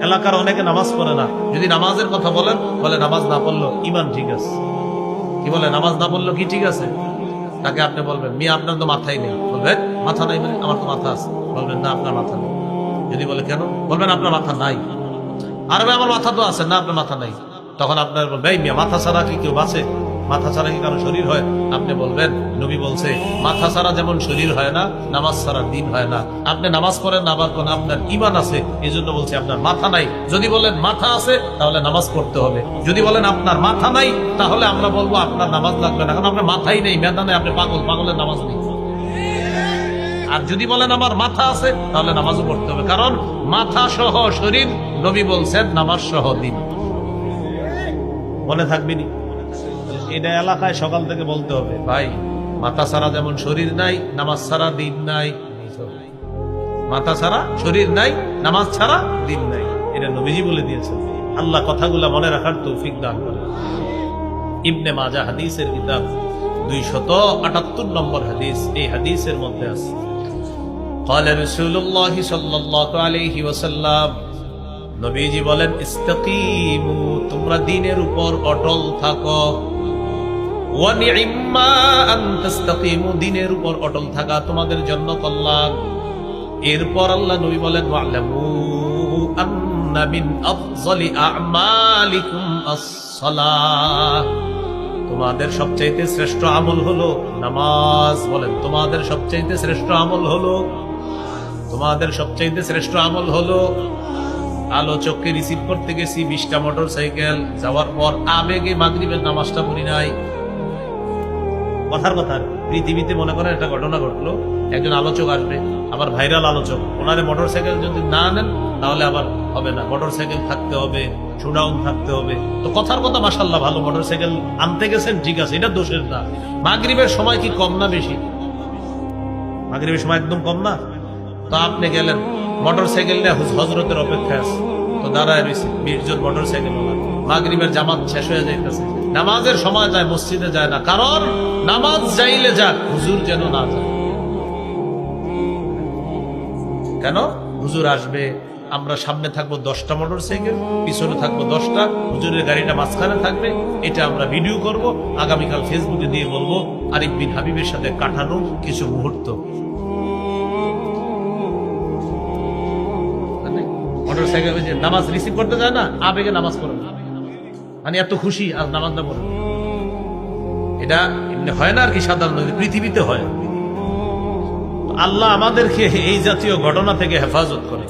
এলাকার অনেকে নামাজ পড়ে না। যদি নামাজের কথা বলেন বলে নামাজ না পড়ল ইমান ঠিক আছে। কি বলে নামাজ না পড়ল কি ঠিক আছে? তাকে আপনি বলবেন মিয়া আপনার তো মাথাই নেই। বলবেন মাথা নাই মানে আমার তো মাথা আছে। বলবেন না আপনার মাথা নেই। যদি বলে কেন? বলবেন আপনার মাথা নাই। আর ভাই আমার মাথা তো আছে। না আপনার মাথা নাই। তখন আপনার বলবে মিয়া মাথা ছাড়া কি কেউ বাঁচে? মাথা ছাড়া কি কারও শরীর হয়? আপনি বলবেন, নবী বলছে, মাথা ছাড়া যেমন শরীর হয় না, নামাজ ছাড়া দিন হয় না। আপনি নামাজ পড়েন আবার কোন আপনার ইমান আছে এই জন্য বলছে আপনার মাথা নাই। যদি বলেন মাথা আছে, তাহলে নামাজ পড়তে হবে। যদি বলেন আপনার মাথা নাই, তাহলে আমরা বলব আপনার নামাজ লাগবে না। কারণ আপনার মাথাই নেই, মেধা নেই, আপনি পাগল, পাগলের নামাজ নেই। আর যদি বলেন আমার মাথা আছে, তাহলে নামাজও পড়তে হবে। কারণ মাথা সহ শরীর, নবী বলছেন, নামাজ সহ দিন। মনে থাকবি নি? এটা এলাকায় সকাল থেকে বলতে হবে ভাই মাথা ছাড়া যেমন শরীর নাই নামাজ ছাড়া দিন নাই মাথা ছাড়া শরীর নাই নামাজ ছাড়া দিন নাই এটা নবীজি বলে দিয়েছেন আল্লাহ কথাগুলা মনে রাখার তৌফিক দান করে ইবনে মাজা হাদিসের কিতাব দুই শত আটাত্তর নম্বর হাদিস এই হাদিসের মধ্যে আছে قال رسول الله صلى الله عليه وسلم নবীজি বলেন ইস্তাকিমু তোমরা দিনের উপর অটল থাকো দিনের উপর অটল থাকা তোমাদের জন্য কল্যাণ। এরপর আল্লাহ নবী বলেন তোমাদের সবচাইতে শ্রেষ্ঠ আমল হলো নামাজ, বলেন। তোমাদের সবচাইতে শ্রেষ্ঠ আমল হলো, তোমাদের সবচাইতে শ্রেষ্ঠ আমল হলো আলোচককে রিসিভ করতে গেছি, বিশটা মোটর সাইকেল যাওয়ার পর আবেগে মাগরিবের নামাজটা পড়ি নাই। কথার কথা। পৃথিবীতে মনে করেন একটা ঘটনা ঘটলো, একজন আলোচক আসবে আবার ভাইরাল আলোচক। ওনারে মোটর সাইকেল যদি না নেন, তাহলে আবার হবে না। মোটর সাইকেল থাকতে হবে শুডাউন থাকতে হবে। তো কথার কথা মাসাল্লাহ ভালো। মোটর সাইকেল আনতে গেছেন, ঠিক আছে, এটা দোষের না। মাগরিবের সময় কি কম না বেশি? মাগরিবের সময় একদম কম না? তো আপনি গেলেন মোটর সাইকেল নিয়ে হজরতের অপেক্ষা আছে তো দাঁড়ায় রয়েছে বিশ জন মোটর সাইকেল জামাত শেষ হয়ে যাইতেছে। নামাজের সময় যায়, মসজিদে যায় না। কারণ নামাজ যাইলে যাক, হুজুর যেন না যায়। কেন? হুজুর আসবে, আমরা সামনে থাকব দশটা মোটর সাইকেল পিছনে থাকব দশটা, হুজুরের গাড়িটা মাঝখানে থাকবে, এটা আমরা ভিডিও করব, আগামীকাল ফেসবুকে দিয়ে বলব, আরিফ বিন হাবিবের সাথে কাটানো কিছু মুহূর্ত। মোটর সাইকেল নামাজ রিসিভ করতে যায় না, আবেগে নামাজ পড়ে। মানে এত খুশি আর নামাজ না পড়ে। এটা হয় না আর কি সাধারণ পৃথিবীতে হয়। আল্লাহ আমাদেরকে এই জাতীয় ঘটনা থেকে হেফাজত করে।